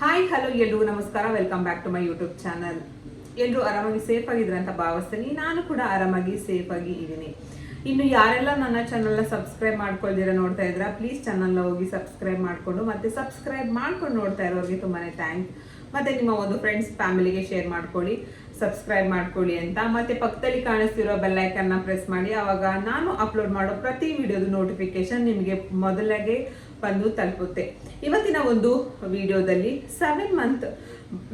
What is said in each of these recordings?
Hi hello ಎಲ್ರಿಗೂ ನಮಸ್ಕಾರ. Welcome back to my YouTube channel ಎಲ್ಲರೂ ಆರಾಮಾಗಿ ಸೇಫ್ ಆಗಿದ್ರೆ ಅಂತ ಭಾವಿಸ್ತೀನಿ. ನಾನು ಕೂಡ ಆರಾಮಾಗಿ ಸೇಫ್ ಆಗಿ ಇದ್ದೀನಿ. ಇನ್ನು ಯಾರೆಲ್ಲ ನನ್ನ ಚಾನಲ್ನ ಸಬ್ಸ್ಕ್ರೈಬ್ ಮಾಡ್ಕೊಳ್ದಿರ ನೋಡ್ತಾ ಇದ್ರ ಪ್ಲೀಸ್ ಚಾನಲ್ನ ಹೋಗಿ ಸಬ್ಸ್ಕ್ರೈಬ್ ಮಾಡ್ಕೊಂಡು, ಮತ್ತೆ ಸಬ್ಸ್ಕ್ರೈಬ್ ಮಾಡ್ಕೊಂಡು ನೋಡ್ತಾ ಇರೋರಿಗೆ ತುಂಬಾನೇ ಥ್ಯಾಂಕ್ಸ್ ಮತ್ತೆ ನಿಮ್ಮ ಒಂದು ಫ್ರೆಂಡ್ಸ್ ಫ್ಯಾಮಿಲಿಗೆ ಶೇರ್ ಮಾಡ್ಕೊಳ್ಳಿ ಸಬ್ಸ್ಕ್ರೈಬ್ ಮಾಡ್ಕೊಳ್ಳಿ ಅಂತ. ಮತ್ತೆ ಪಕ್ಕದಲ್ಲಿ ಕಾಣಿಸ್ತಿರೋ ಬೆಲ್ಲೈಕನ್ನ ಪ್ರೆಸ್ ಮಾಡಿ. ಅವಾಗ ನಾನು ಅಪ್ಲೋಡ್ ಮಾಡೋ ಪ್ರತಿ ವಿಡಿಯೋದು ನೋಟಿಫಿಕೇಶನ್ ನಿಮಗೆ ಮೊದಲಾಗೆ ಬಂದು ತಲುಪುತ್ತೆ. ಇವತ್ತಿನ ಒಂದು ವಿಡಿಯೋದಲ್ಲಿ ಸೆವೆನ್ ಮಂತ್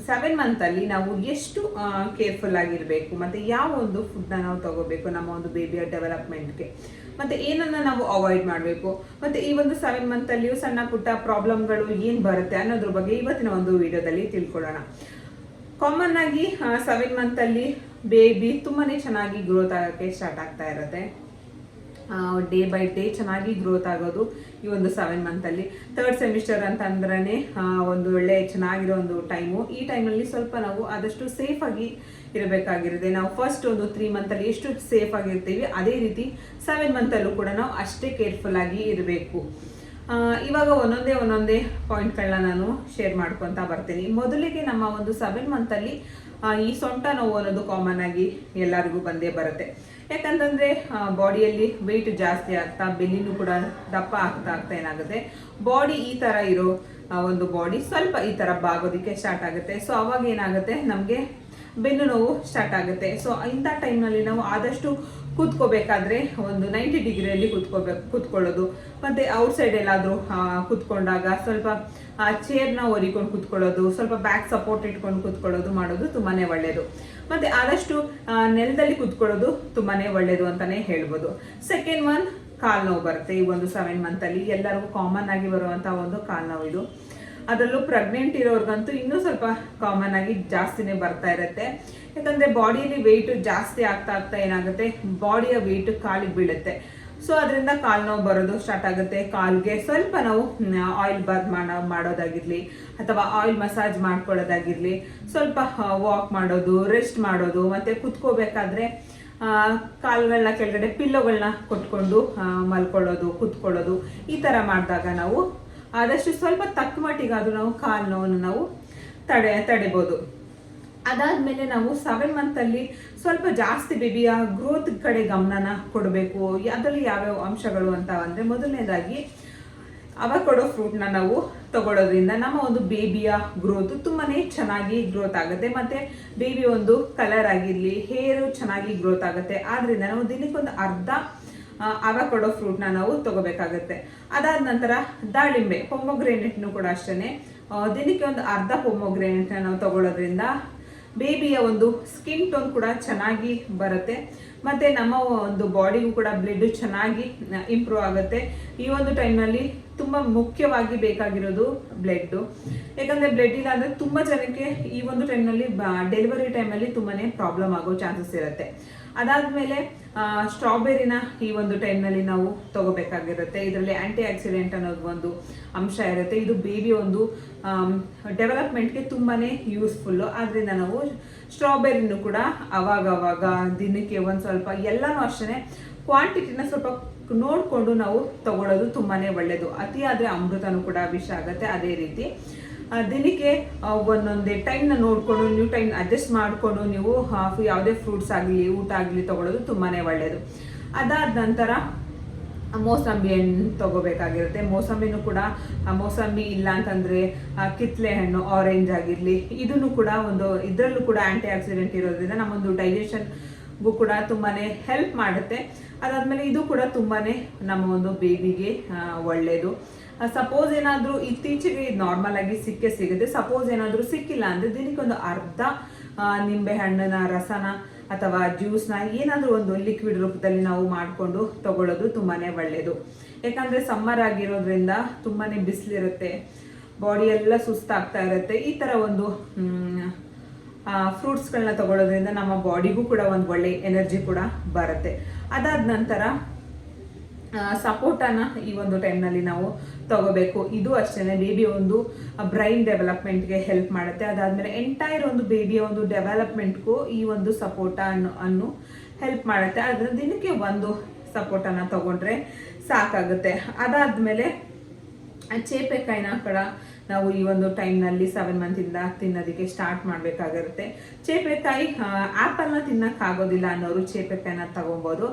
ಸೆವೆನ್ ಮಂತಲ್ಲಿ ನಾವು ಎಷ್ಟು ಕೇರ್ಫುಲ್ ಆಗಿರಬೇಕು, ಮತ್ತು ಯಾವ ಒಂದು ಫುಡ್ನ ನಾವು ತಗೋಬೇಕು ನಮ್ಮ ಒಂದು ಬೇಬಿಯ ಡೆವಲಪ್ಮೆಂಟ್ಗೆ ಮತ್ತು ಏನನ್ನು ನಾವು ಅವಾಯ್ಡ್ ಮಾಡಬೇಕು, ಮತ್ತು ಈ ಒಂದು ಸೆವೆನ್ ಮಂತಲ್ಲಿಯೂ ಸಣ್ಣ ಪುಟ್ಟ ಪ್ರಾಬ್ಲಮ್ಗಳು ಏನು ಬರುತ್ತೆ ಅನ್ನೋದ್ರ ಬಗ್ಗೆ ಇವತ್ತಿನ ಒಂದು ವಿಡಿಯೋದಲ್ಲಿ ತಿಳ್ಕೊಳ್ಳೋಣ. ಕಾಮನ್ ಆಗಿ ಸೆವೆನ್ ಮಂತಲ್ಲಿ ಬೇಬಿ ತುಂಬಾನೇ ಚೆನ್ನಾಗಿ ಗ್ರೋತ್ ಆಗೋಕ್ಕೆ ಸ್ಟಾರ್ಟ್ ಆಗ್ತಾ ಇರುತ್ತೆ. ಡೇ ಬೈ ಡೇ ಚೆನ್ನಾಗಿ ಗ್ರೋತ್ ಆಗೋದು ಈ ಒಂದು ಸೆವೆನ್ ಮಂತಲ್ಲಿ ತರ್ಡ್ ಸೆಮಿಸ್ಟರ್ ಅಂತ ಅಂದ್ರೆ ಒಂದು ಒಳ್ಳೆ ಚೆನ್ನಾಗಿರೋ ಒಂದು ಟೈಮು ಈ ಟೈಮಲ್ಲಿ ಸ್ವಲ್ಪ ನಾವು ಆದಷ್ಟು ಸೇಫ್ ಆಗಿ ಇರಬೇಕಾಗಿರುತ್ತೆ. ನಾವು ಫಸ್ಟ್ ಒಂದು ತ್ರೀ ಮಂತಲ್ಲಿ ಎಷ್ಟು ಸೇಫ್ ಆಗಿರ್ತೀವಿ ಅದೇ ರೀತಿ ಸೆವೆನ್ ಮಂತಲ್ಲೂ ಕೂಡ ನಾವು ಅಷ್ಟೇ ಕೇರ್ಫುಲ್ ಆಗಿ ಇರಬೇಕು. ಇವಾಗ ಒಂದೊಂದೇ ಒಂದೊಂದೇ ಪಾಯಿಂಟ್ಗಳನ್ನ ನಾನು ಶೇರ್ ಮಾಡ್ಕೊತಾ ಬರ್ತೀನಿ. ಮೊದಲಿಗೆ ನಮ್ಮ ಒಂದು ಸೆವೆನ್ ಮಂತಲ್ಲಿ ಈ ಸೊಂಟ ನೋವು ಅನ್ನೋದು ಕಾಮನ್ ಆಗಿ ಎಲ್ಲರಿಗೂ ಬಂದೇ ಬರುತ್ತೆ. ಯಾಕಂತಂದ್ರೆ ಬಾಡಿಯಲ್ಲಿ ವೆಯ್ಟ್ ಜಾಸ್ತಿ ಆಗ್ತಾ, ಬೆನ್ನಿನೂ ಕೂಡ ದಪ್ಪ ಆಗ್ತಾ ಆಗ್ತಾ ಏನಾಗುತ್ತೆ? ಬಾಡಿ ಈ ತರ ಇರೋ ಒಂದು ಬಾಡಿ ಸ್ವಲ್ಪ ಈ ತರ ಬಾಗೋದಕ್ಕೆ ಸ್ಟಾರ್ಟ್ ಆಗುತ್ತೆ. ಸೊ ಅವಾಗ ಏನಾಗುತ್ತೆ? ನಮಗೆ ಬೆನ್ನು ನೋವು ಸ್ಟಾರ್ಟ್ ಆಗುತ್ತೆ. ಸೊ ಇಂಥ ಟೈಮ್ನಲ್ಲಿ ನಾವು ಆದಷ್ಟು ಕೂತ್ಕೋಬೇಕಾದ್ರೆ ಒಂದು ನೈಂಟಿ ಡಿಗ್ರಿಯಲ್ಲಿ ಕೂತ್ಕೋಬೇಕು ಕೂತ್ಕೊಳ್ಳೋದು. ಮತ್ತೆ ಔಟ್ ಸೈಡ್ ಎಲ್ಲಾದರೂ ಕೂತ್ಕೊಂಡಾಗ ಸ್ವಲ್ಪ ಚೇರ್ನ ಒರಿಕೊಂಡು ಕೂತ್ಕೊಳ್ಳೋದು, ಸ್ವಲ್ಪ ಬ್ಯಾಕ್ ಸಪೋರ್ಟ್ ಇಟ್ಕೊಂಡು ಕೂತ್ಕೊಳ್ಳೋದು ಮಾಡೋದು ತುಂಬಾನೇ ಒಳ್ಳೆಯದು ಮತ್ತೆ ಆದಷ್ಟು ನೆಲದಲ್ಲಿ ಕುತ್ಕೊಳ್ಳೋದು ತುಂಬಾನೇ ಒಳ್ಳೆಯದು ಅಂತಾನೆ ಹೇಳ್ಬೋದು. ಸೆಕೆಂಡ್ ಒನ್ ಕಾಲ್ ನೋವು ಬರುತ್ತೆ. ಈ ಒಂದು ಸೆವೆನ್ ಮಂತಲ್ಲಿ ಎಲ್ಲರಿಗೂ ಕಾಮನ್ ಆಗಿ ಬರುವಂಥ ಒಂದು ಕಾಲ್ ನೋವು ಇದು. ಅದರಲ್ಲೂ ಪ್ರೆಗ್ನೆಂಟ್ ಇರೋರ್ಗಂತೂ ಇನ್ನೂ ಸ್ವಲ್ಪ ಕಾಮನ್ ಆಗಿ ಜಾಸ್ತಿನೇ ಬರ್ತಾ ಇರುತ್ತೆ. ಯಾಕಂದ್ರೆ ಬಾಡಿಯಲ್ಲಿ ವೆಯ್ಟ್ ಜಾಸ್ತಿ ಆಗ್ತಾ ಆಗ್ತಾ ಏನಾಗುತ್ತೆ? ಬಾಡಿಯ ವೆಯ್ಟ್ ಕಾಲಿಗೆ ಬೀಳುತ್ತೆ. ಸೊ ಅದರಿಂದ ಕಾಲು ನೋವು ಬರೋದು ಸ್ಟಾರ್ಟ್ ಆಗುತ್ತೆ. ಕಾಲ್ಗೆ ಸ್ವಲ್ಪ ನಾವು ಆಯಿಲ್ ಬಾತ್ ಮಾಡೋ, ಮಾಡೋದಾಗಿರ್ಲಿ, ಅಥವಾ ಆಯಿಲ್ ಮಸಾಜ್ ಮಾಡ್ಕೊಳ್ಳೋದಾಗಿರಲಿ, ಸ್ವಲ್ಪ ವಾಕ್ ಮಾಡೋದು ರೆಸ್ಟ್ ಮಾಡೋದು, ಮತ್ತೆ ಕುತ್ಕೋಬೇಕಾದ್ರೆ ಕಾಲುಗಳನ್ನ ಕೆಳಗಡೆ ಪಿಲ್ಲೋಗಳನ್ನ ಕೊಟ್ಕೊಂಡು ಮಲ್ಕೊಳ್ಳೋದು, ಕುತ್ಕೊಳ್ಳೋದು, ಈ ಥರ ಮಾಡಿದಾಗ ನಾವು ಆದಷ್ಟು ಸ್ವಲ್ಪ ತಕ್ಕ ನಾವು ಕಾಲು ನೋವನ್ನು ನಾವು ತಡೆ, ತಡಿಬೋದು. ಅದಾದ್ಮೇಲೆ ನಾವು ಸೆವೆನ್ ಮಂತಲ್ಲಿ ಸ್ವಲ್ಪ ಜಾಸ್ತಿ ಬೇಬಿಯ ಗ್ರೋತ್ ಕಡೆ ಗಮನನ ಕೊಡಬೇಕು. ಅದರಲ್ಲಿ ಯಾವ್ಯಾವ ಅಂಶಗಳು ಅಂತ ಅಂದರೆ ಮೊದಲನೇದಾಗಿ ಅವಕೊಡೋ ಫ್ರೂಟ್ನ ನಾವು ತಗೊಳ್ಳೋದ್ರಿಂದ ನಮ್ಮ ಒಂದು ಬೇಬಿಯ ಗ್ರೋತ್ ತುಂಬಾನೇ ಚೆನ್ನಾಗಿ ಗ್ರೋತ್ ಆಗುತ್ತೆ. ಮತ್ತೆ ಬೇಬಿ ಒಂದು ಕಲರ್ ಆಗಿರಲಿ ಹೇರು ಚೆನ್ನಾಗಿ ಗ್ರೋತ್ ಆಗುತ್ತೆ. ಆದ್ರಿಂದ ನಾವು ದಿನಕ್ಕೊಂದು ಅರ್ಧ ಅವಕೊಡೋ ಫ್ರೂಟ್ನ ನಾವು ತಗೋಬೇಕಾಗತ್ತೆ. ಅದಾದ ನಂತರ ದಾಳಿಂಬೆ ಪೊಮೊಗ್ರೇನೆಟ್ನು ಕೂಡ ಅಷ್ಟೇ ದಿನಕ್ಕೆ ಒಂದು ಅರ್ಧ ಪೊಮೊಗ್ರೇನೆಟ್ನ ನಾವು ತಗೊಳ್ಳೋದ್ರಿಂದ ಬೇಬಿಯ ಒಂದು ಸ್ಕಿನ್ ಟೋನ್ ಕೂಡ ಚೆನ್ನಾಗಿ ಬರುತ್ತೆ. ಮತ್ತೆ ನಮ್ಮ ಒಂದು ಬಾಡಿಗೂ ಕೂಡ ಬ್ಲಡ್ ಚೆನ್ನಾಗಿ ಇಂಪ್ರೂವ್ ಆಗುತ್ತೆ. ಈ ಒಂದು ಟೈಮ್ನಲ್ಲಿ ತುಂಬ ಮುಖ್ಯವಾಗಿ ಬೇಕಾಗಿರೋದು ಬ್ಲಡ್ಡು ಯಾಕಂದರೆ ಬ್ಲಡ್ ಇಲ್ಲ ಅಂದರೆ ತುಂಬ ಜನಕ್ಕೆ ಈ ಒಂದು ಟೈಮ್ನಲ್ಲಿ ಡೆಲಿವರಿ ಟೈಮಲ್ಲಿ ತುಂಬಾ ಪ್ರಾಬ್ಲಮ್ ಆಗೋ ಚಾನ್ಸಸ್ ಇರುತ್ತೆ. ಅದಾದ್ಮೇಲೆ ಸ್ಟ್ರಾಬೆರಿನ ಈ ಒಂದು ಟೈಮ್ನಲ್ಲಿ ನಾವು ತಗೋಬೇಕಾಗಿರುತ್ತೆ. ಇದರಲ್ಲಿ ಆಂಟಿ ಆಕ್ಸಿಡೆಂಟ್ ಅನ್ನೋದು ಒಂದು ಅಂಶ ಇರುತ್ತೆ. ಇದು ಬೇಬಿ ಒಂದು ಡೆವಲಪ್ಮೆಂಟ್ಗೆ ತುಂಬಾನೇ ಯೂಸ್ಫುಲ್ಲು ಆದ್ರಿಂದ ನಾವು ಸ್ಟ್ರಾಬೆರಿನೂ ಕೂಡ ಅವಾಗ ಅವಾಗ ದಿನಕ್ಕೆ ಒಂದು ಸ್ವಲ್ಪ ಎಲ್ಲನೂ ಅಷ್ಟೇ ಕ್ವಾಂಟಿಟಿನ ಸ್ವಲ್ಪ ನೋಡಿಕೊಂಡು ನಾವು ತಗೊಳ್ಳೋದು ತುಂಬಾನೇ ಒಳ್ಳೆಯದು ಅತಿಯಾದರೆ ಅಮೃತನೂ ಕೂಡ ವಿಷ ಆಗುತ್ತೆ. ಅದೇ ರೀತಿ ದಿನಕ್ಕೆ ಒಂದೊಂದೇ ಟೈಮ್ನ ನೋಡಿಕೊಂಡು ನೀವು ಟೈಮ್ ಅಡ್ಜಸ್ಟ್ ಮಾಡಿಕೊಂಡು ನೀವು ಹಾಫ್ ಯಾವುದೇ ಫ್ರೂಟ್ಸ್ ಆಗಲಿ, ಊಟ ಆಗಲಿ ತಗೊಳ್ಳೋದು ತುಂಬಾ ಒಳ್ಳೆಯದು ಅದಾದ ನಂತರ ಮೋಸಂಬಿ ಹಣ್ಣು ತಗೋಬೇಕಾಗಿರುತ್ತೆ. ಮೋಸಂಬಿನೂ ಕೂಡ ಮೋಸಂಬಿ ಇಲ್ಲ ಅಂತಂದರೆ ಕಿತ್ತಲೆ ಹಣ್ಣು ಆರೆಂಜ್ ಆಗಿರಲಿ, ಇದನ್ನು ಕೂಡ ಒಂದು, ಇದರಲ್ಲೂ ಕೂಡ ಆ್ಯಂಟಿ ಆಕ್ಸಿಡೆಂಟ್ ಇರೋದ್ರಿಂದ ನಮ್ಮೊಂದು ಡೈಜೆಷನ್ಗೂ ಕೂಡ ತುಂಬಾ ಹೆಲ್ಪ್ ಮಾಡುತ್ತೆ. ಅದಾದಮೇಲೆ ಇದು ಕೂಡ ತುಂಬಾ ನಮ್ಮ ಒಂದು ಬೇಬಿಗೆ ಒಳ್ಳೆಯದು ಸಪೋಸ್ ಏನಾದರೂ ಇತ್ತೀಚೆಗೆ ನಾರ್ಮಲ್ ಆಗಿ ಸಿಕ್ಕೇ ಸಿಗುತ್ತೆ. ಸಪೋಸ್ ಏನಾದರೂ ಸಿಕ್ಕಿಲ್ಲ ಅಂದ್ರೆ ದಿನಕ್ಕೊಂದು ಅರ್ಧ ನಿಂಬೆ ಹಣ್ಣಿನ ರಸನ ಅಥವಾ ಜ್ಯೂಸ್ನ ಏನಾದರೂ ಒಂದು ಲಿಕ್ವಿಡ್ ರೂಪದಲ್ಲಿ ನಾವು ಮಾಡಿಕೊಂಡು ತಗೊಳ್ಳೋದು ತುಂಬಾನೇ ಒಳ್ಳೆಯದು ಯಾಕಂದ್ರೆ ಸಮ್ಮರ್ ಆಗಿರೋದ್ರಿಂದ ತುಂಬಾನೇ ಬಿಸಿಲಿರುತ್ತೆ. ಬಾಡಿ ಎಲ್ಲ ಸುಸ್ತಾಗ್ತಾ ಇರುತ್ತೆ. ಈ ಥರ ಒಂದು ಫ್ರೂಟ್ಸ್ಗಳನ್ನ ತಗೊಳ್ಳೋದ್ರಿಂದ ನಮ್ಮ ಬಾಡಿಗೂ ಕೂಡ ಒಂದು ಒಳ್ಳೆ ಎನರ್ಜಿ ಕೂಡ ಬರುತ್ತೆ. ಅದಾದ ನಂತರ ಸಪೋರ್ಟನ ಈ ಒಂದು ಟೈಮ್ನಲ್ಲಿ ನಾವು ತಗೋಬೇಕು. ಇದು ಅಷ್ಟೇ ಬೇಬಿಯ ಒಂದು ಬ್ರೈನ್ ಡೆವಲಪ್ಮೆಂಟ್ಗೆ ಹೆಲ್ಪ್ ಮಾಡುತ್ತೆ. ಅದಾದಮೇಲೆ ಎಂಟೈರ್ ಒಂದು ಬೇಬಿಯ ಒಂದು ಡೆವಲಪ್ಮೆಂಟ್ಗೂ ಈ ಒಂದು ಸಪೋರ್ಟ ಅನ್ನು ಹೆಲ್ಪ್ ಮಾಡುತ್ತೆ. ಅದ್ರ ದಿನಕ್ಕೆ ಒಂದು ಸಪೋರ್ಟನ್ನು ತಗೊಂಡ್ರೆ ಸಾಕಾಗುತ್ತೆ. ಅದಾದ್ಮೇಲೆ ಚೇಪೆಕಾಯಿನ ಕೂಡ ನಾವು ಈ ಒಂದು ಟೈಮ್ನಲ್ಲಿ ಸೆವೆನ್ ಮಂತಿಂದ ತಿನ್ನೋದಕ್ಕೆ ಸ್ಟಾರ್ಟ್ ಮಾಡಬೇಕಾಗಿರುತ್ತೆ. ಚೇಪೆಕಾಯಿ ಆ್ಯಪಲ್ನ ತಿನ್ನೋಕ್ಕಾಗೋದಿಲ್ಲ ಅನ್ನೋರು ಚೇಪೆಕಾಯಿನ ತಗೊಬೋದು.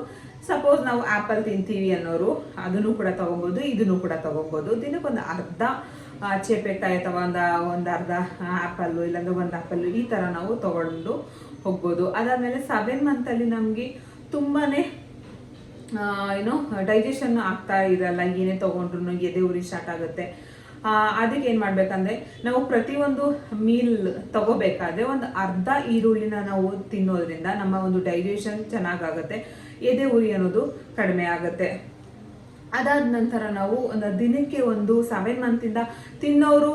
ಸಪೋಸ್ ನಾವು ಆ್ಯಪಲ್ ತಿಂತೀವಿ ಅನ್ನೋರು, ಅದನ್ನು ಕೂಡ ತೊಗೊಬೋದು, ಇದನ್ನು ಕೂಡ ತಗೊಬೋದು. ದಿನಕ್ಕೊಂದು ಅರ್ಧ ಚೇಪೆಕಾಯಿ ಅಥವಾ ಒಂದು ಒಂದು ಅರ್ಧ ಆ್ಯಪಲ್ಲು ಇಲ್ಲಾಂದ್ರೆ ಒಂದು ಆ್ಯಪಲ್ಲು ಈ ಥರ ನಾವು ತಗೊಂಡು ಹೋಗ್ಬೋದು. ಅದಾದಮೇಲೆ ಸೆವೆನ್ ಮಂತಲ್ಲಿ ನಮಗೆ ತುಂಬಾ ಏನು ಡೈಜೆಷನ್ ಆಗ್ತಾ ಇರಲ್ಲ, ಏನೇ ತೊಗೊಂಡ್ರು ಎದೆ ಉರಿ ಸ್ಟಾರ್ಟ್ ಆಗುತ್ತೆ. ಅದಕ್ಕೆ ಏನು ಮಾಡಬೇಕಂದ್ರೆ, ನಾವು ಪ್ರತಿಯೊಂದು ಮೀಲ್ ತಗೋಬೇಕಾದ್ರೆ ಒಂದು ಅರ್ಧ ಈರುಳ್ಳಿನ ನಾವು ತಿನ್ನೋದ್ರಿಂದ ನಮ್ಮ ಒಂದು ಡೈಜೆಷನ್ ಚೆನ್ನಾಗಾಗುತ್ತೆ. ಎದೆ ಉರಿ ಅನ್ನೋದು ಕಡಿಮೆ ಆಗುತ್ತೆ. ಅದಾದ ನಂತರ ನಾವು ಒಂದು ದಿನಕ್ಕೆ ಒಂದು ಸೆವೆನ್ ಮಂತಿಂದ ತಿನ್ನೋರು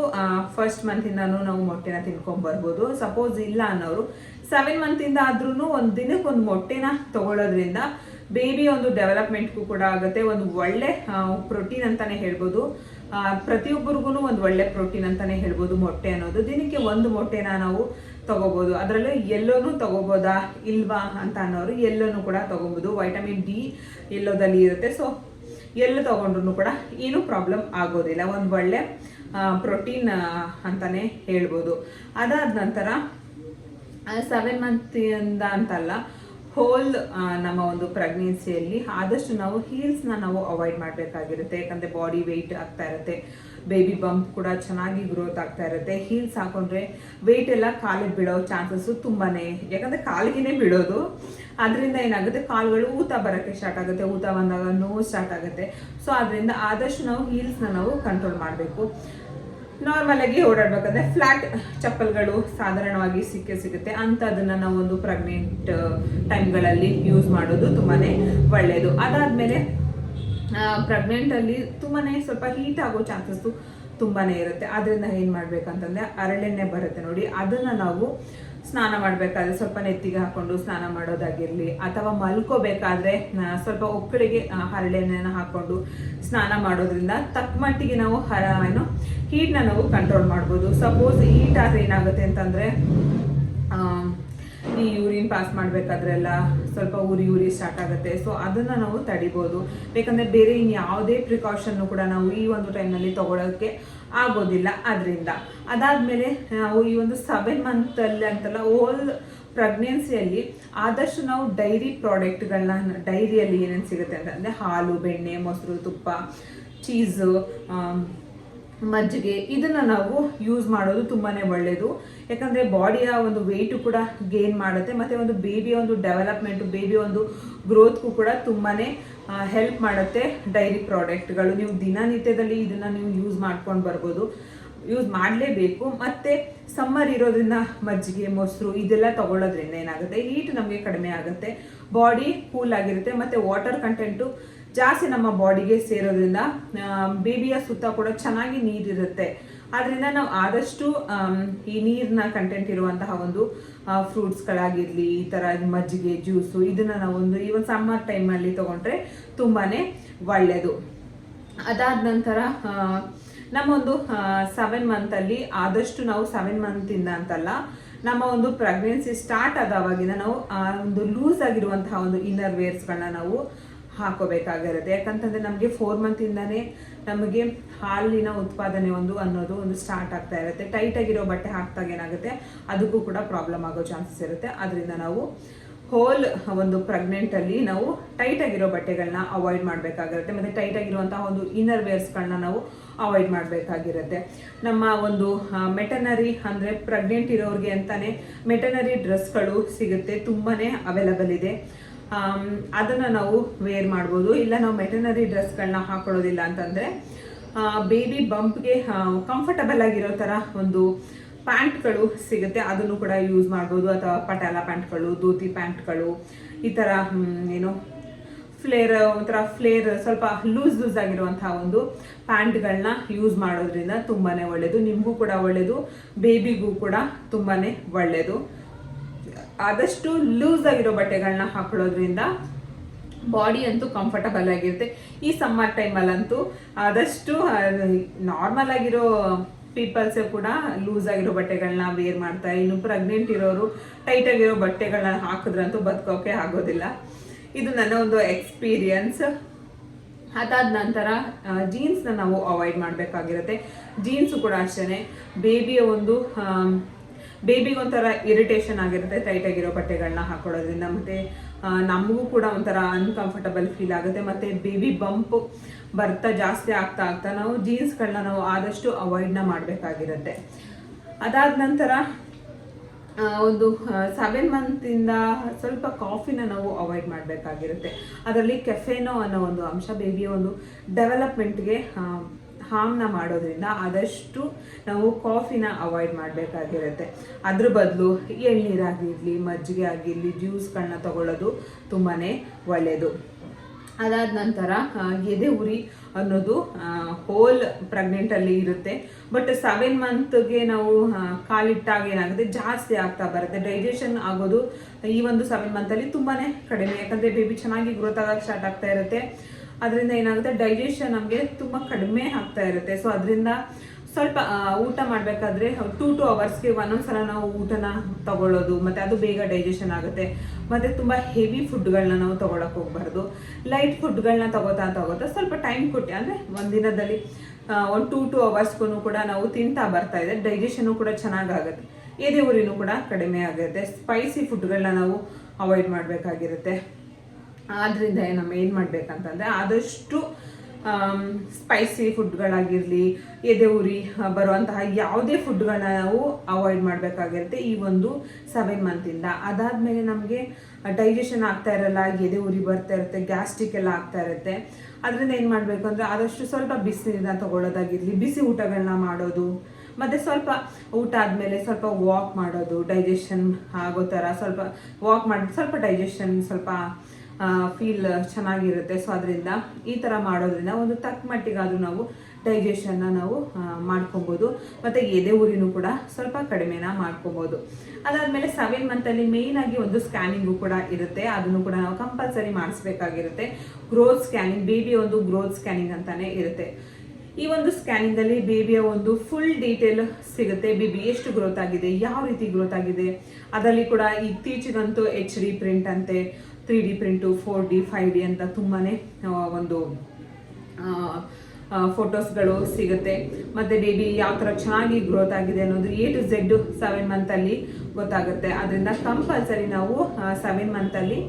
ಫಸ್ಟ್ ಮಂತಿಂದನೂ ನಾವು ಮೊಟ್ಟೆನ ತಿನ್ಕೊಂಡ್ ಬರ್ಬೋದು. ಸಪೋಸ್ ಇಲ್ಲ ಅನ್ನೋರು ಸೆವೆನ್ ಮಂತಿಂದ ಆದ್ರೂ ಒಂದು ದಿನಕ್ಕೆ ಒಂದು ಮೊಟ್ಟೆನ ತಗೊಳ್ಳೋದ್ರಿಂದ ಬೇಬಿ ಒಂದು ಡೆವಲಪ್ಮೆಂಟ್ಗೂ ಕೂಡ ಆಗುತ್ತೆ. ಒಂದು ಒಳ್ಳೆ ಪ್ರೋಟೀನ್ ಅಂತಾನೆ ಹೇಳ್ಬೋದು. ಪ್ರತಿಯೊಬ್ಬರಿಗೂ ಒಂದು ಒಳ್ಳೆ ಪ್ರೋಟೀನ್ ಅಂತಾನೆ ಹೇಳ್ಬೋದು ಮೊಟ್ಟೆ ಅನ್ನೋದು. ದಿನಕ್ಕೆ ಒಂದು ಮೊಟ್ಟೆನ ನಾವು ತಗೋಬೋದು. ಅದರಲ್ಲೂ ಎಲ್ಲೋನು ತಗೋಬೋದಾ ಇಲ್ವಾ ಅಂತ ಅನ್ನೋರು ಎಲ್ಲೋನು ಕೂಡ ತಗೋಬೋದು. ವೈಟಮಿನ್ ಡಿ ಎಲ್ಲೋದಲ್ಲಿ ಇರುತ್ತೆ. ಸೊ ಎಲ್ಲ ತಗೊಂಡ್ರು ಕೂಡ ಏನು ಪ್ರಾಬ್ಲಮ್ ಆಗೋದಿಲ್ಲ. ಒಂದು ಒಳ್ಳೆ ಪ್ರೋಟೀನ್ ಅಂತಾನೆ ಹೇಳ್ಬೋದು. ಅದಾದ ನಂತರ ಸೆವೆನ್ ಮಂತಿಂದ ಅಂತಲ್ಲ ಹೋಲ್ ನಮ್ಮ ಒಂದು ಪ್ರೆಗ್ನೆನ್ಸಿಯಲ್ಲಿ ಆದಷ್ಟು ನಾವು ಹೀಲ್ಸ್ನ ನಾವು ಅವಾಯ್ಡ್ ಮಾಡಬೇಕಾಗಿರುತ್ತೆ. ಯಾಕಂದರೆ ಬಾಡಿ ವೆಯ್ಟ್ ಆಗ್ತಾ ಇರುತ್ತೆ. ಬೇಬಿ ಬಂಪ್ ಕೂಡ ಚೆನ್ನಾಗಿ ಗ್ರೋತ್ ಆಗ್ತಾ ಇರುತ್ತೆ. ಹೀಲ್ಸ್ ಹಾಕೊಂಡ್ರೆ ವೆಯ್ಟ್ ಎಲ್ಲ ಕಾಲಿಗೆ ಬೀಳೋ ಚಾನ್ಸಸ್ಸು ತುಂಬಾ ಯಾಕಂದರೆ ಕಾಲಿಗೆ ಬೀಳೋದು. ಅದರಿಂದ ಏನಾಗುತ್ತೆ? ಕಾಲುಗಳು ಊತ ಬರೋಕ್ಕೆ ಸ್ಟಾರ್ಟ್ ಆಗುತ್ತೆ. ಊತ ಬಂದಾಗ ನೋವು ಸ್ಟಾರ್ಟ್ ಆಗುತ್ತೆ. ಸೊ ಅದರಿಂದ ಆದಷ್ಟು ನಾವು ಹೀಲ್ಸ್ನ ನಾವು ಕಂಟ್ರೋಲ್ ಮಾಡಬೇಕು. ನಾರ್ಮಲ್ ಆಗಿ ಓಡಾಡ್ಬೇಕಂದ್ರೆ ಫ್ಲಾಟ್ ಚಪ್ಪಲ್ಗಳು ಸಾಧಾರಣವಾಗಿ ಸಿಕ್ಕೇ ಸಿಗುತ್ತೆ. ಅಂಥದನ್ನ ನಾವು ಒಂದು ಪ್ರೆಗ್ನೆಂಟ್ ಟೈಮ್ಗಳಲ್ಲಿ ಯೂಸ್ ಮಾಡೋದು ತುಂಬಾನೇ ಒಳ್ಳೆಯದು ಅದಾದ್ಮೇಲೆ ಪ್ರೆಗ್ನೆಂಟ್ ಅಲ್ಲಿ ತುಂಬಾನೇ ಸ್ವಲ್ಪ ಹೀಟ್ ಆಗೋ ಚಾನ್ಸಸ್ ತುಂಬಾ ಇರುತ್ತೆ. ಅದರಿಂದ ಏನು ಮಾಡ್ಬೇಕಂತಂದ್ರೆ ಅರಳೆಣ್ಣೆ ಬರುತ್ತೆ ನೋಡಿ. ಅದನ್ನ ನಾವು ಸ್ನಾನ ಮಾಡಬೇಕಾದ್ರೆ ಸ್ವಲ್ಪ ನೆತ್ತಿಗೆ ಹಾಕೊಂಡು ಸ್ನಾನ ಮಾಡೋದಾಗಿರಲಿ ಅಥವಾ ಮಲ್ಕೋಬೇಕಾದ್ರೆ ಸ್ವಲ್ಪ ಒಕ್ಕಳಿಗೆ ಹರಳೆಣ್ಣೆನ ಹಾಕೊಂಡು ಸ್ನಾನ ಮಾಡೋದ್ರಿಂದ ತಕ್ಕ ಮಟ್ಟಿಗೆ ನಾವು ಹರ ಏನು ಹೀಟ್ನ ನಾವು ಕಂಟ್ರೋಲ್ ಮಾಡ್ಬೋದು. ಸಪೋಸ್ ಹೀಟ್ ಆದ್ರೆ ಏನಾಗುತ್ತೆ ಅಂತಂದ್ರೆ ಪಾಸ್ ಮಾಡಬೇಕಾದ್ರೆಲ್ಲ ಸ್ವಲ್ಪ ಉರಿ ಉರಿ ಸ್ಟಾರ್ಟ್ ಆಗುತ್ತೆ. ಸೊ ಅದನ್ನು ನಾವು ತಡಿಬೋದು. ಬೇಕಂದರೆ ಬೇರೆ ಇನ್ಯಾವುದೇ ಪ್ರಿಕಾಷನ್ನು ಕೂಡ ನಾವು ಈ ಒಂದು ಟೈಮ್ನಲ್ಲಿ ತೊಗೊಳೋಕ್ಕೆ ಆಗೋದಿಲ್ಲ. ಅದರಿಂದ ಅದಾದಮೇಲೆ ನಾವು ಈ ಒಂದು ಸೆವೆನ್ ಮಂತಲ್ಲಿ ಅಂತಲ್ಲ ಓಲ್ ಪ್ರೆಗ್ನೆನ್ಸಿಯಲ್ಲಿ ಆದಷ್ಟು ನಾವು ಡೈರಿ ಪ್ರಾಡಕ್ಟ್ಗಳನ್ನ ಡೈರಿಯಲ್ಲಿ ಏನೇನು ಸಿಗುತ್ತೆ ಅಂತಂದರೆ ಹಾಲು, ಬೆಣ್ಣೆ, ಮೊಸರು, ತುಪ್ಪ ಚೀಸು ಮಜ್ಜಿಗೆ, ಇದನ್ನು ನಾವು ಯೂಸ್ ಮಾಡೋದು ತುಂಬಾ ಒಳ್ಳೆಯದು ಯಾಕಂದರೆ ಬಾಡಿಯ ಒಂದು ವೆಯ್ಟು ಕೂಡ ಗೇನ್ ಮಾಡುತ್ತೆ, ಮತ್ತು ಒಂದು ಬೇಬಿಯ ಒಂದು ಡೆವಲಪ್ಮೆಂಟು ಬೇಬಿಯ ಒಂದು ಗ್ರೋತ್ಗೂ ಕೂಡ ತುಂಬಾ ಹೆಲ್ಪ್ ಮಾಡುತ್ತೆ ಡೈರಿ ಪ್ರಾಡಕ್ಟ್ಗಳು ನೀವು ದಿನನಿತ್ಯದಲ್ಲಿ ಇದನ್ನು ನೀವು ಯೂಸ್ ಮಾಡ್ಕೊಂಡು ಬರ್ಬೋದು. ಯೂಸ್ ಮಾಡಲೇಬೇಕು. ಮತ್ತು ಸಮ್ಮರ್ ಇರೋದ್ರಿಂದ ಮಜ್ಜಿಗೆ, ಮೊಸರು ಇದೆಲ್ಲ ತಗೊಳ್ಳೋದ್ರಿಂದ ಏನಾಗುತ್ತೆ? ಹೀಟ್ ನಮಗೆ ಕಡಿಮೆ ಆಗುತ್ತೆ. ಬಾಡಿ ಕೂಲ್ ಆಗಿರುತ್ತೆ, ಮತ್ತು ವಾಟರ್ ಕಂಟೆಂಟು ಜಾಸ್ತಿ ನಮ್ಮ ಬಾಡಿಗೆ ಸೇರೋದ್ರಿಂದ ಬೇಬಿಯ ಸುತ್ತ ಕೂಡ ಚೆನ್ನಾಗಿ ನೀರಿರುತ್ತೆ. ಆದ್ರಿಂದ ನಾವು ಆದಷ್ಟು ಈ ನೀರಿನ ಕಂಟೆಂಟ್ ಇರುವಂತಹ ಒಂದು ಫ್ರೂಟ್ಸ್ಗಳಾಗಿರಲಿ ಈ ಥರ ಮಜ್ಜಿಗೆ ಜ್ಯೂಸು ಇದನ್ನ ನಾವೊಂದು ಈ ಒಂದು ಸಮ್ಮರ್ ಟೈಮಲ್ಲಿ ತಗೊಂಡ್ರೆ ತುಂಬಾನೇ ಒಳ್ಳೆಯದು ಅದಾದ ನಂತರ ನಮ್ಮ ನಮ್ಮೊಂದು ಸೆವೆನ್ ಮಂತಲ್ಲಿ ಆದಷ್ಟು ನಾವು ಸೆವೆನ್ ಮಂತಿಂದ ಅಂತಲ್ಲ, ನಮ್ಮ ಒಂದು ಪ್ರೆಗ್ನೆನ್ಸಿ ಸ್ಟಾರ್ಟ್ ಆದವಾಗಿಂದ ನಾವು ಒಂದು ಲೂಸ್ ಆಗಿರುವಂತಹ ಒಂದು ಇನ್ನರ್ ವೇರ್ಸ್ಗಳನ್ನ ನಾವು ಹಾಕೋಬೇಕಾಗಿರುತ್ತೆ. ಯಾಕಂತಂದರೆ ನಮಗೆ ಫೋರ್ ಮಂತಿಂದನೇ ನಮಗೆ ಹಾಲಿನ ಉತ್ಪಾದನೆ ಒಂದು ಅನ್ನೋದು ಒಂದು ಸ್ಟಾರ್ಟ್ ಆಗ್ತಾ ಇರುತ್ತೆ. ಟೈಟ್ ಆಗಿರೋ ಬಟ್ಟೆ ಹಾಕ್ದಾಗ ಏನಾಗುತ್ತೆ? ಅದಕ್ಕೂ ಕೂಡ ಪ್ರಾಬ್ಲಮ್ ಆಗೋ ಚಾನ್ಸಸ್ ಇರುತ್ತೆ. ಅದರಿಂದ ನಾವು ಹೋಲ್ ಒಂದು ಪ್ರೆಗ್ನೆಂಟಲ್ಲಿ ನಾವು ಟೈಟ್ ಆಗಿರೋ ಬಟ್ಟೆಗಳನ್ನ ಅವಾಯ್ಡ್ ಮಾಡಬೇಕಾಗಿರುತ್ತೆ. ಮತ್ತೆ ಟೈಟ್ ಆಗಿರುವಂತಹ ಒಂದು ಇನ್ನರ್ ವೇರ್ಸ್ಗಳನ್ನ ನಾವು ಅವಾಯ್ಡ್ ಮಾಡಬೇಕಾಗಿರುತ್ತೆ. ನಮ್ಮ ಒಂದು ಮೆಟನರಿ ಅಂದ್ರೆ ಪ್ರೆಗ್ನೆಂಟ್ ಇರೋರಿಗೆ ಅಂತಲೇ ಮೆಟನರಿ ಡ್ರೆಸ್ಗಳು ಸಿಗುತ್ತೆ. ತುಂಬಾನೇ ಅವೈಲಬಲ್ ಇದೆ. ಅದನ್ನ ನಾವು ವೇರ್ ಮಾಡ್ಬೋದು. ಇಲ್ಲ ನಾವು ಮೆಟನರಿ ಡ್ರೆಸ್ಗಳನ್ನ ಹಾಕೊಳ್ಳೋದಿಲ್ಲ ಅಂತಂದ್ರೆ ಬೇಬಿ ಬಂಪ್ಗೆ ಕಂಫರ್ಟಬಲ್ ಆಗಿರೋ ಥರ ಒಂದು ಪ್ಯಾಂಟ್ಗಳು ಸಿಗುತ್ತೆ. ಅದನ್ನು ಕೂಡ ಯೂಸ್ ಮಾಡ್ಬೋದು. ಅಥವಾ ಪಟಾಲ ಪ್ಯಾಂಟ್ಗಳು, ಧೋತಿ ಪ್ಯಾಂಟ್ಗಳು, ಈ ಥರ ಏನು ಫ್ಲೇರ್ ಒಂಥರ ಫ್ಲೇರ್ ಸ್ವಲ್ಪ ಲೂಸ್ ಲೂಸ್ ಆಗಿರುವಂತಹ ಒಂದು ಪ್ಯಾಂಟ್ಗಳನ್ನ ಯೂಸ್ ಮಾಡೋದ್ರಿಂದ ತುಂಬಾನೇ ಒಳ್ಳೆಯದು ನಿಮಗೂ ಕೂಡ ಒಳ್ಳೆಯದು ಬೇಬಿಗೂ ಕೂಡ ತುಂಬಾನೇ ಒಳ್ಳೆಯದು ಆದಷ್ಟು ಲೂಸ್ ಆಗಿರೋ ಬಟ್ಟೆಗಳನ್ನ ಹಾಕೊಳ್ಳೋದ್ರಿಂದ ಬಾಡಿ ಅಂತೂ ಕಂಫರ್ಟಬಲ್ ಆಗಿರುತ್ತೆ. ಈ ಸಮ್ಮರ್ ಟೈಮಲ್ಲಂತೂ ಆದಷ್ಟು ನಾರ್ಮಲ್ ಆಗಿರೋ ಪೀಪಲ್ಸ್ ಕೂಡ ಲೂಸ್ ಆಗಿರೋ ಬಟ್ಟೆಗಳನ್ನ ವೇರ್ ಮಾಡ್ತಾರೆ ಇನ್ನು ಪ್ರೆಗ್ನೆಂಟ್ ಇರೋರು ಟೈಟ್ ಆಗಿರೋ ಬಟ್ಟೆಗಳನ್ನ ಹಾಕಿದ್ರಂತೂ ಬದುಕೋಕೆ ಆಗೋದಿಲ್ಲ. ಇದು ನನ್ನ ಒಂದು ಎಕ್ಸ್ಪೀರಿಯನ್ಸ್ ಅದಾದ ನಂತರ ಜೀನ್ಸ್ನ ನಾವು ಅವಾಯ್ಡ್ ಮಾಡಬೇಕಾಗಿರುತ್ತೆ. ಜೀನ್ಸು ಕೂಡ ಅಷ್ಟೇ ಬೇಬಿಯ ಒಂದು ಬೇಬಿಗೆ ಒಂಥರ ಇರಿಟೇಷನ್ ಆಗಿರುತ್ತೆ ಟೈಟ್ ಆಗಿರೋ ಬಟ್ಟೆಗಳನ್ನ ಹಾಕೊಳ್ಳೋದ್ರಿಂದ. ಮತ್ತೆ ನಮಗೂ ಕೂಡ ಒಂಥರ ಅನ್ಕಂಫರ್ಟಬಲ್ ಫೀಲ್ ಆಗುತ್ತೆ. ಮತ್ತೆ ಬೇಬಿ ಬಂಪ್ ಬರ್ತಾ ಜಾಸ್ತಿ ಆಗ್ತಾ ಆಗ್ತಾ ನಾವು ಜೀನ್ಸ್ಗಳನ್ನ ನಾವು ಆದಷ್ಟು ಅವಾಯ್ಡ್ನ ಮಾಡಬೇಕಾಗಿರುತ್ತೆ. ಅದಾದ ನಂತರ ಒಂದು ಸೆವೆನ್ ಮಂತಿಂದ ಸ್ವಲ್ಪ ಕಾಫಿನ ನಾವು ಅವಾಯ್ಡ್ ಮಾಡಬೇಕಾಗಿರುತ್ತೆ. ಅದರಲ್ಲಿ ಕೆಫೆನೋ ಅನ್ನೋ ಒಂದು ಅಂಶ, ಬೇಬಿಯ ಒಂದು ಡೆವಲಪ್ಮೆಂಟ್ಗೆ ಹಾರ್ಮ್ನ ಮಾಡೋದ್ರಿಂದ ಆದಷ್ಟು ನಾವು ಕಾಫಿನ ಅವಾಯ್ಡ್ ಮಾಡಬೇಕಾಗಿರುತ್ತೆ. ಅದ್ರ ಬದಲು ಎಳ್ನೀರಾಗಿರಲಿ ಮಜ್ಜಿಗೆ ಆಗಿರಲಿ ಜ್ಯೂಸ್ಗಳನ್ನ ತಗೊಳ್ಳೋದು ತುಂಬಾ ಒಳ್ಳೆಯದು ಅದಾದ ನಂತರ ಎದೆ ಉರಿ ಅನ್ನೋದು ಹೋಲ್ ಪ್ರೆಗ್ನೆಂಟಲ್ಲಿ ಇರುತ್ತೆ. ಬಟ್ ಸೆವೆನ್ ಮಂತ್ಗೆ ನಾವು ಕಾಲಿಟ್ಟಾಗ ಏನಾಗುತ್ತೆ, ಜಾಸ್ತಿ ಆಗ್ತಾ ಬರುತ್ತೆ. ಡೈಜೆಷನ್ ಆಗೋದು ಈ ಒಂದು ಸೆವೆನ್ ಮಂತಲ್ಲಿ ತುಂಬಾ ಕಡಿಮೆ. ಯಾಕಂದರೆ ಬೇಬಿ ಚೆನ್ನಾಗಿ ಗ್ರೋತ್ ಆಗಕ್ಕೆ ಸ್ಟಾರ್ಟ್ ಆಗ್ತಾ ಇರುತ್ತೆ. ಅದರಿಂದ ಏನಾಗುತ್ತೆ? ಡೈಜೆಷನ್ ನಮಗೆ ತುಂಬ ಕಡಿಮೆ ಆಗ್ತಾ ಇರುತ್ತೆ. ಸೊ ಅದರಿಂದ ಸ್ವಲ್ಪ ಊಟ ಮಾಡಬೇಕಾದ್ರೆ ಟೂ ಟು ಅವರ್ಸ್ಗೆ ಒಂದೊಂದ್ಸಲ ನಾವು ಊಟನ ತಗೊಳ್ಳೋದು, ಮತ್ತು ಅದು ಬೇಗ ಡೈಜೆಷನ್ ಆಗುತ್ತೆ. ಮತ್ತು ತುಂಬ ಹೆವಿ ಫುಡ್ಗಳನ್ನ ನಾವು ತೊಗೊಳಕ್ಕೆ ಹೋಗ್ಬಾರ್ದು. ಲೈಟ್ ಫುಡ್ಗಳನ್ನ ತಗೋತಾ ತಗೋತಾ ಸ್ವಲ್ಪ ಟೈಮ್ ಕೊಟ್ಟು, ಅಂದರೆ ಒಂದಿನದಲ್ಲಿ ಒಂದು ಟೂ ಟು ಅವರ್ಸ್ಗೂ ಕೂಡ ನಾವು ತಿಂತಾ ಬರ್ತಾ ಇದೆ ಡೈಜೆಷನು ಕೂಡ ಚೆನ್ನಾಗಾಗುತ್ತೆ ಎದೆ ಊರಿನೂ ಕೂಡ ಕಡಿಮೆ ಆಗುತ್ತೆ. ಸ್ಪೈಸಿ ಫುಡ್ಗಳನ್ನ ನಾವು ಅವಾಯ್ಡ್ ಮಾಡಬೇಕಾಗಿರುತ್ತೆ. ಆದ್ರಿಂದ ನಮ್ಮ ಏನು ಮಾಡ್ಬೇಕಂತಂದ್ರೆ ಆದಷ್ಟು ಸ್ಪೈಸಿ ಫುಡ್ಗಳಾಗಿರಲಿ ಎದೆ ಉರಿ ಬರುವಂತಹ ಯಾವುದೇ ಫುಡ್ಗಳನ್ನ ನಾವು ಅವಾಯ್ಡ್ ಮಾಡಬೇಕಾಗಿರುತ್ತೆ ಈ ಒಂದು ಸೆವೆನ್ ಮಂತಿಂದ ಅದಾದಮೇಲೆ ನಮಗೆ ಡೈಜೆಷನ್ ಆಗ್ತಾ ಇರಲ್ಲ, ಎದೆ ಉರಿ ಬರ್ತಾ ಇರುತ್ತೆ ಗ್ಯಾಸ್ಟ್ರಿಕ್ ಎಲ್ಲ ಆಗ್ತಾ ಇರುತ್ತೆ. ಅದರಿಂದ ಏನು ಮಾಡಬೇಕು ಅಂದರೆ ಆದಷ್ಟು ಸ್ವಲ್ಪ ಬಿಸಿನೀರನ್ನ ತಗೊಳ್ಳೋದಾಗಿರಲಿ, ಬಿಸಿ ಊಟಗಳನ್ನ ಮಾಡೋದು, ಮತ್ತು ಸ್ವಲ್ಪ ಊಟ ಆದಮೇಲೆ ಸ್ವಲ್ಪ ವಾಕ್ ಮಾಡೋದು ಡೈಜೆಷನ್ ಆಗೋ ಥರ ಸ್ವಲ್ಪ ವಾಕ್ ಮಾಡಿ, ಸ್ವಲ್ಪ ಡೈಜೆಷನ್ ಸ್ವಲ್ಪ ಫೀಲ್ ಚೆನ್ನಾಗಿರುತ್ತೆ. ಸೊ ಅದರಿಂದ ಈ ಥರ ಮಾಡೋದ್ರಿಂದ ಒಂದು ತಕ್ಕ ಮಟ್ಟಿಗಾದರೂ ನಾವು ಡೈಜೆಷನ್ನ ನಾವು ಮಾಡ್ಕೊಬೋದು. ಮತ್ತು ಎದೆ ಊರಿನೂ ಕೂಡ ಸ್ವಲ್ಪ ಕಡಿಮೆನ ಮಾಡ್ಕೊಬೋದು. ಅದಾದಮೇಲೆ ಸೆವೆನ್ ಮಂತಲ್ಲಿ ಮೇಯ್ನಾಗಿ ಒಂದು ಸ್ಕ್ಯಾನಿಂಗು ಕೂಡ ಇರುತ್ತೆ. ಅದನ್ನು ಕೂಡ ನಾವು ಕಂಪಲ್ಸರಿ ಮಾಡಿಸ್ಬೇಕಾಗಿರುತ್ತೆ. ಗ್ರೋತ್ ಸ್ಕ್ಯಾನಿಂಗ್ ಬೇಬಿಯ ಒಂದು ಗ್ರೋತ್ ಸ್ಕ್ಯಾನಿಂಗ್ ಅಂತಲೇ ಇರುತ್ತೆ. ಈ ಒಂದು ಸ್ಕ್ಯಾನಿಂಗ್ ಅಲ್ಲಿ ಬೇಬಿಯ ಒಂದು ಫುಲ್ ಡೀಟೇಲ್ ಸಿಗುತ್ತೆ. ಬೇಬಿ ಎಷ್ಟು ಗ್ರೋತ್ ಆಗಿದೆ, ಯಾವ ರೀತಿ ಗ್ರೋತ್ ಆಗಿದೆ, ಅದರಲ್ಲಿ ಕೂಡ ಇತ್ತೀಚೆಗಂತೂ ಎಚ್ ಡಿ ಪ್ರಿಂಟ್ ಅಂತೆ three D print four D five D ಅಂತ ತುಂಬಾ ಒಂದು ಫೋಟೋಸ್ಗಳು ಸಿಗುತ್ತೆ. ಮತ್ತು ಬೇಬಿ ಯಾವ ಥರ ಚೆನ್ನಾಗಿ ಗ್ರೋತ್ ಆಗಿದೆ ಅನ್ನೋದು ಎ ಟು ಝೆಡ್ ಸೆವೆನ್ ಮಂತಲ್ಲಿ ಗೊತ್ತಾಗುತ್ತೆ. ಅದರಿಂದ ಕಂಪಲ್ಸರಿ ನಾವು ಸೆವೆನ್ ಮಂತಲ್ಲಿ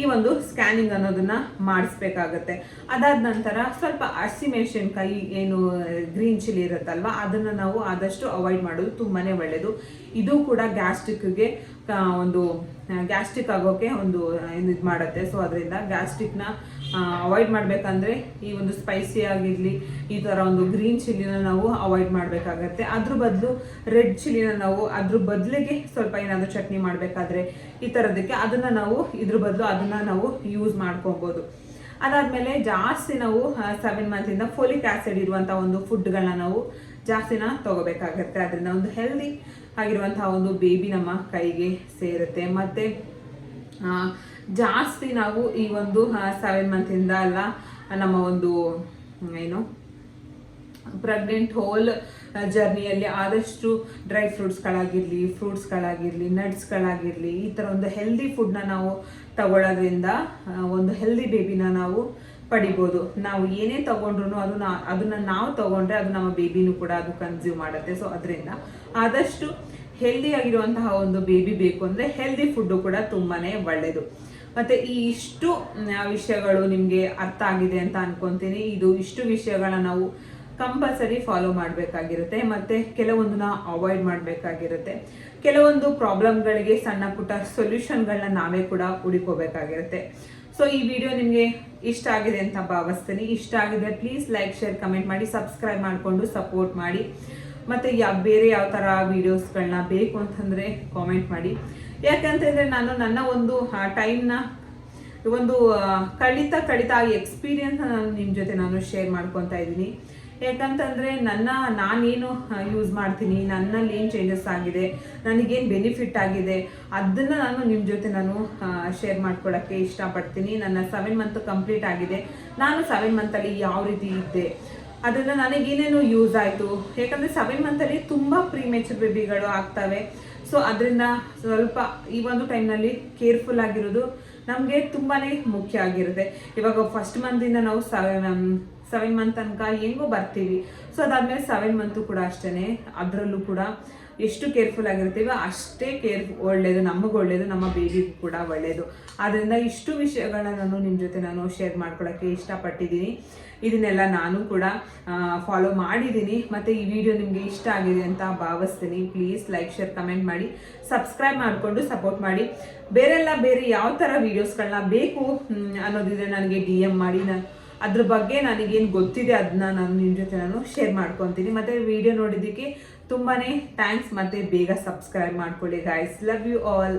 ಈ ಒಂದು ಸ್ಕ್ಯಾನಿಂಗ್ ಅನ್ನೋದನ್ನ ಮಾಡಿಸ್ಬೇಕಾಗತ್ತೆ. ಅದಾದ ನಂತರ ಸ್ವಲ್ಪ ಹಸಿಮೆಣಸಿನ್ಕಾಯಿ ಏನು, ಗ್ರೀನ್ ಚಿಲ್ಲಿ ಇರುತ್ತಲ್ವ, ಅದನ್ನು ನಾವು ಆದಷ್ಟು ಅವಾಯ್ಡ್ ಮಾಡೋದು ತುಂಬಾ ಒಳ್ಳೆಯದು ಇದು ಕೂಡ ಗ್ಯಾಸ್ಟ್ರಿಕ್ಗೆ ಒಂದು ಗ್ಯಾಸ್ಟ್ರಿಕ್ ಆಗೋಕೆ ಒಂದು ಇದು ಮಾಡುತ್ತೆ. ಸೊ ಅದರಿಂದ ಗ್ಯಾಸ್ಟ್ರಿಕ್ನ ಅವಾಯ್ಡ್ ಮಾಡಬೇಕಂದ್ರೆ ಈ ಒಂದು ಸ್ಪೈಸಿ ಆಗಿರಲಿ, ಈ ಥರ ಒಂದು ಗ್ರೀನ್ ಚಿಲ್ಲಿನ ನಾವು ಅವಾಯ್ಡ್ ಮಾಡಬೇಕಾಗತ್ತೆ. ಅದ್ರ ಬದಲು ರೆಡ್ ಚಿಲ್ಲಿನ ನಾವು ಅದ್ರ ಬದಲಿಗೆ ಸ್ವಲ್ಪ ಏನಾದರೂ ಚಟ್ನಿ ಮಾಡಬೇಕಾದ್ರೆ ಈ ಥರದಕ್ಕೆ ಅದನ್ನು ನಾವು, ಇದ್ರ ಬದಲು ಅದನ್ನು ನಾವು ಯೂಸ್ ಮಾಡ್ಕೊಬೋದು. ಅದಾದಮೇಲೆ ಜಾಸ್ತಿ ನಾವು ಸೆವೆನ್ ಮಂತಿಂದ ಫೋಲಿಕ್ ಆ್ಯಸಿಡ್ ಇರುವಂಥ ಒಂದು ಫುಡ್ಗಳನ್ನ ನಾವು ಜಾಸ್ತಿನ ತಗೋಬೇಕಾಗತ್ತೆ. ಅದರಿಂದ ಒಂದು ಹೆಲ್ದಿ ಆಗಿರುವಂತಹ ಒಂದು ಬೇಬಿ ನಮ್ಮ ಕೈಗೆ ಸೇರುತ್ತೆ. ಮತ್ತು ಜಾಸ್ತಿ ನಾವು ಈ ಒಂದು ಸೆವೆನ್ ಮಂತಿಂದ ಅಲ್ಲ, ನಮ್ಮ ಒಂದು ಏನು ಪ್ರೆಗ್ನೆಂಟ್ ಹೋಲ್ ಜರ್ನಿಯಲ್ಲಿ ಆದಷ್ಟು ಡ್ರೈ ಫ್ರೂಟ್ಸ್ಗಳಾಗಿರಲಿ ಫ್ರೂಟ್ಸ್ಗಳಾಗಿರಲಿ ನಟ್ಸ್ಗಳಾಗಿರಲಿ ಈ ಥರ ಒಂದು ಹೆಲ್ದಿ ಫುಡ್ನ ನಾವು ತಗೊಳ್ಳೋದ್ರಿಂದ ಒಂದು ಹೆಲ್ದಿ ಬೇಬಿನ ನಾವು ಪಡಿಬೋದು. ನಾವು ಏನೇ ತಗೊಂಡ್ರು ಅದು ನಾ, ಅದನ್ನ ನಾವು ತಗೊಂಡ್ರೆ ಅದು ನಮ್ಮ ಬೇಬಿನೂ ಕೂಡ ಅದು ಕನ್ಸ್ಯೂಮ್ ಮಾಡುತ್ತೆ. ಸೊ ಅದರಿಂದ ಆದಷ್ಟು ಹೆಲ್ದಿ ಆಗಿರುವಂತಹ ಒಂದು ಬೇಬಿ ಬೇಕು ಅಂದರೆ ಹೆಲ್ದಿ ಫುಡ್ಡು ಕೂಡ ತುಂಬಾನೇ ಒಳ್ಳೆಯದು ಮತ್ತೆ ಈ ಇಷ್ಟು ವಿಷಯಗಳು ನಿಮಗೆ ಅರ್ಥ ಆಗಿದೆ ಅಂತ ಅನ್ಕೊಂತೀನಿ. ಇದು ಇಷ್ಟು ವಿಷಯಗಳನ್ನ ನಾವು ಕಂಪಲ್ಸರಿ ಫಾಲೋ ಮಾಡಬೇಕಾಗಿರುತ್ತೆ. ಮತ್ತೆ ಕೆಲವೊಂದನ್ನ ಅವಾಯ್ಡ್ ಮಾಡಬೇಕಾಗಿರುತ್ತೆ. ಕೆಲವೊಂದು ಪ್ರಾಬ್ಲಮ್ಗಳಿಗೆ ಸಣ್ಣ ಪುಟ್ಟ ಸೊಲ್ಯೂಷನ್ಗಳನ್ನ ನಾವೇ ಕೂಡ ಹುಡುಕೋಬೇಕಾಗಿರುತ್ತೆ. ಸೊ ಈ ವಿಡಿಯೋ ನಿಮಗೆ ಇಷ್ಟ ಆಗಿದೆ ಅಂತ ಭಾವಿಸ್ತೀನಿ. ಇಷ್ಟ ಆಗಿದೆ ಪ್ಲೀಸ್ ಲೈಕ್ ಶೇರ್ ಕಮೆಂಟ್ ಮಾಡಿ ಸಬ್ಸ್ಕ್ರೈಬ್ ಮಾಡಿಕೊಂಡು ಸಪೋರ್ಟ್ ಮಾಡಿ. ಮತ್ತು ಯಾವ ಬೇರೆ ಯಾವ ಥರ ವೀಡಿಯೋಸ್ಗಳನ್ನ ಬೇಕು ಅಂತಂದರೆ ಕಾಮೆಂಟ್ ಮಾಡಿ. ಯಾಕಂತಂದರೆ ನಾನು ನನ್ನ ಒಂದು ಟೈಮ್ನ ಒಂದು ಕಳಿತ ಕಳಿತ ಆಗಿ ಎಕ್ಸ್ಪೀರಿಯನ್ಸ್ ನಾನು ನಿಮ್ಮ ಜೊತೆ ನಾನು ಶೇರ್ ಮಾಡ್ಕೊತಾ ಇದ್ದೀನಿ. ಯಾಕಂತಂದರೆ ನನ್ನ, ನಾನೇನು ಯೂಸ್ ಮಾಡ್ತೀನಿ, ನನ್ನಲ್ಲಿ ಏನು ಚೇಂಜಸ್ ಆಗಿದೆ, ನನಗೇನು ಬೆನಿಫಿಟ್ ಆಗಿದೆ ಅದನ್ನು ನಾನು ನಿಮ್ಮ ಜೊತೆ ನಾನು ಶೇರ್ ಮಾಡ್ಕೊಳ್ಳೋಕ್ಕೆ ಇಷ್ಟಪಡ್ತೀನಿ. ನನ್ನ ಸೆವೆನ್ ಮಂತ್ ಕಂಪ್ಲೀಟ್ ಆಗಿದೆ. ನಾನು ಸೆವೆನ್ ಮಂತಲ್ಲಿ ಯಾವ ರೀತಿ ಇದ್ದೆ ಅದರಿಂದ ನನಗೇನೇನು ಯೂಸ್ ಆಯಿತು. ಯಾಕಂದರೆ ಸೆವೆನ್ ಮಂತಲ್ಲಿ ತುಂಬ ಪ್ರೀಮೇಚರ್ ಬೇಬಿಗಳು ಆಗ್ತವೆ. ಸೊ ಅದರಿಂದ ಸ್ವಲ್ಪ ಈ ಒಂದು ಟೈಮ್ನಲ್ಲಿ ಕೇರ್ಫುಲ್ ಆಗಿರೋದು ನಮಗೆ ತುಂಬಾ ಮುಖ್ಯ ಆಗಿರುತ್ತೆ. ಇವಾಗ ಫಸ್ಟ್ ಮಂತಿಂದ ನಾವು ಸೆವೆನ್ ಸೆವೆನ್ ಮಂತ್ ತನಕ ಹೆಂಗೋ ಬರ್ತೀವಿ. ಸೊ ಅದಾದಮೇಲೆ ಸೆವೆನ್ ಮಂತು ಕೂಡ ಅಷ್ಟೇ ಅದರಲ್ಲೂ ಕೂಡ ಎಷ್ಟು ಕೇರ್ಫುಲ್ ಆಗಿರ್ತೀವೋ ಅಷ್ಟೇ ಕೇರ್ ಒಳ್ಳೆಯದು ನಮಗೆ ಒಳ್ಳೆಯದು ನಮ್ಮ ಬೇಬಿಗೂ ಕೂಡ ಒಳ್ಳೆಯದು ಆದ್ದರಿಂದ ಇಷ್ಟು ವಿಷಯಗಳನ್ನ ನಾನು ನಿಮ್ಮ ಜೊತೆ ನಾನು ಶೇರ್ ಮಾಡ್ಕೊಳ್ಳೋಕ್ಕೆ ಇಷ್ಟಪಟ್ಟಿದ್ದೀನಿ. ಇದನ್ನೆಲ್ಲ ನಾನು ಕೂಡ ಫಾಲೋ ಮಾಡಿದ್ದೀನಿ. ಮತ್ತು ಈ ವಿಡಿಯೋ ನಿಮಗೆ ಇಷ್ಟ ಆಗಿದೆ ಅಂತ ಭಾವಿಸ್ತೀನಿ. ಪ್ಲೀಸ್ ಲೈಕ್ ಶೇರ್ ಕಮೆಂಟ್ ಮಾಡಿ. ಸಬ್ಸ್ಕ್ರೈಬ್ ಮಾಡಿಕೊಂಡು ಸಪೋರ್ಟ್ ಮಾಡಿ. ಬೇರೆಲ್ಲ ಬೇರೆ ಯಾವ ಥರ ವೀಡಿಯೋಸ್ಗಳನ್ನ ಬೇಕು ಅನ್ನೋದಿದ್ರೆ ನನಗೆ ಡಿ ಎಂ ಮಾಡಿ. ನಾನು ಅದ್ರ ಬಗ್ಗೆ ನನಗೇನು ಗೊತ್ತಿದೆ ಅದನ್ನ ನಾನು ನಿಮ್ಮ ಜೊತೆ ನಾನು ಶೇರ್ ಮಾಡ್ಕೊತೀನಿ. ಮತ್ತು ವಿಡಿಯೋ ನೋಡಿದ್ದಕ್ಕೆ ತುಂಬಾ ಥ್ಯಾಂಕ್ಸ್ ಮತ್ತು ಬೇಗ ಸಬ್ಸ್ಕ್ರೈಬ್ ಮಾಡ್ಕೊಳ್ಳಿ ಗಾಯ್ಸ್ ಲವ್ ಯು ಆಲ್